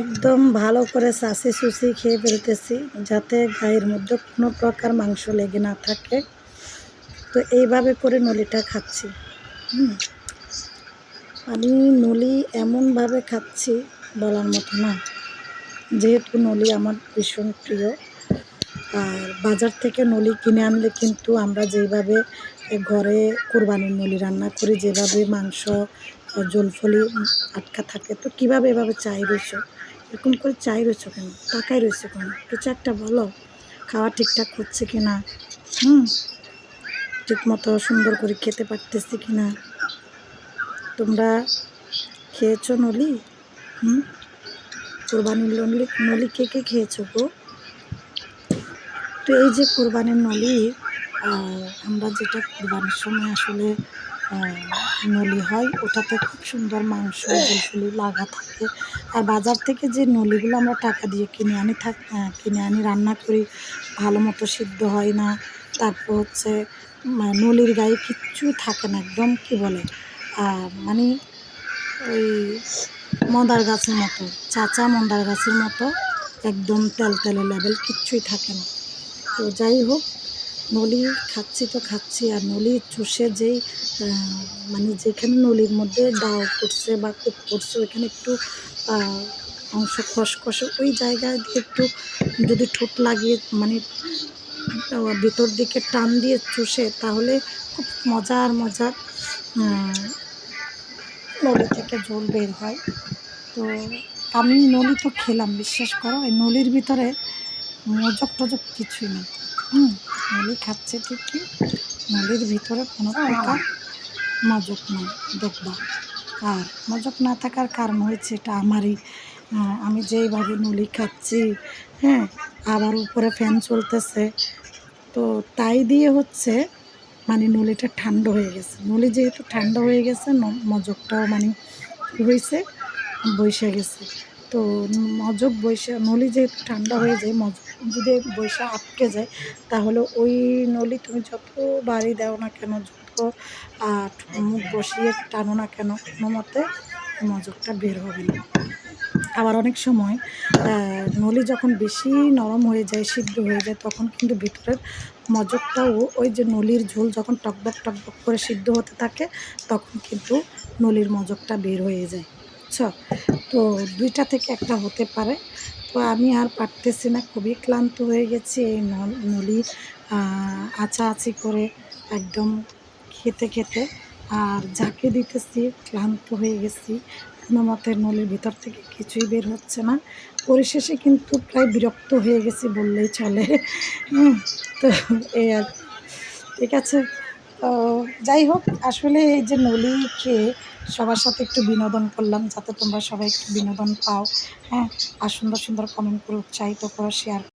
একদম ভালো করে চাষি চুষি খেয়ে ফেলতেছি যাতে গায়ের মধ্যে কোনো প্রকার মাংস লেগে না থাকে। তো এইভাবে করে নলিটা খাচ্ছি। আমি নলি এমনভাবে খাচ্ছি বলার মতো না। যেহেতু নলি আমার ভীষণ প্রিয়, আর বাজার থেকে নলি কিনে আনলে কিন্তু আমরা যেভাবে ঘরে কোরবানির নলি রান্না করি, যেভাবে মাংস জলফলি আটকা থাকে, তো কীভাবে এভাবে চাই রয়েছো? এরকম করে চাই রয়েছো কেন? টাকাই রয়েছে কেন? কিছু একটা বলো, খাওয়া ঠিকঠাক হচ্ছে কি না? হুম ঠিক মতো সুন্দর করে খেতে পারতেছি কি না? তোমরা খেয়েছো নলি? হুম, কোরবানির নলি নলি কে কে খেয়েছো গো? তো এই যে কোরবানির নলি আমরা যেটা কোরবানির সময় আসলে নলি হয়, ওটাতে খুব সুন্দর মাংস জলফুলি লাগা থাকে। আর বাজার থেকে যে নলিগুলো আমরা টাকা দিয়ে কিনে আনি থাক কিনে আনি, রান্না করি, ভালো মতো সিদ্ধ হয় না। তারপর হচ্ছে নলির গায়ে কিচ্ছু থাকে না, একদম কি বলে মানে ওই মন্দার গাছের মতো, চাচা মন্দার গাছের মতো, একদম তেল তেলে লেভেল কিচ্ছুই থাকে না। তো যাই হোক নলি খাচ্ছি তো খাচ্ছি, আর নলি চুষে যেই মানে যেখানে নলির মধ্যে দাও করছে বা কুপ করছে ওইখানে একটু অংশ খসখসে, ওই জায়গায় দিয়ে একটু যদি ঠোঁট লাগিয়ে মানে ভিতর দিকে টান দিয়ে চুষে, তাহলে খুব মজার মজার নলি থেকে জল বের হয়। তো আমি নলি তো খেলাম, বিশ্বাস করো, এই নলির ভিতরে মজক টজক কিছুই নেই। হুম নলি খাচ্ছে ঠিকই। নলির ভিতরে কোনো প্রকার মজক নেই, দেখবা। আর মজক না থাকার কারণ হয়েছে এটা আমারই। আমি যেইভাবে নলি খাচ্ছি হ্যাঁ আবার উপরে ফ্যান চলতেছে। তো তাই দিয়ে হচ্ছে মানে নলিটা ঠান্ডা হয়ে গেছে। নলি যেহেতু ঠান্ডা হয়ে গেছে মজকটাও মানে হয়েছে বৈশা গেছে। তো মজক বৈশা, নলি যে ঠান্ডা হয়ে যায়, মজক যদি বৈশা আটকে যায়, তাহলে ওই নলি তুমি যত বাড়ি দাও না কেন, যত মুখ বসিয়ে টানো না কেন, কোনো মতে মজকটা বের হবে না। আবার অনেক সময় নলি যখন বেশি নরম হয়ে যায়, সিদ্ধ হয়ে যায়, তখন কিন্তু ভিতরের মজকটাও ওই যে নলির ঝোল যখন টকবক টকবক করে সিদ্ধ হতে থাকে, তখন কিন্তু নলির মজকটা বের হয়ে যায়। বুঝছ? তো দুইটা থেকে একটা হতে পারে। তো আমি আর পারতেছি না, খুবই ক্লান্ত হয়ে গেছি এই নলি আচা আচি করে একদম খেতে খেতে। আর যাকে দিতেছি, ক্লান্ত হয়ে গেছি। কোনো মতে নলির ভিতর থেকে কিছুই বের হচ্ছে না। পরিশেষে কিন্তু প্রায় বিরক্ত হয়ে গেছি বললেই চলে। তো এই আর ঠিক আছে? তো যাই হোক, আসলে এই যে নলি খেয়ে সবার সাথে একটু বিনোদন করলাম, যাতে তোমরা সবাই একটু বিনোদন পাও। হ্যাঁ আর সুন্দর সুন্দর কমেন্ট করে উৎসাহিত করো শেয়ার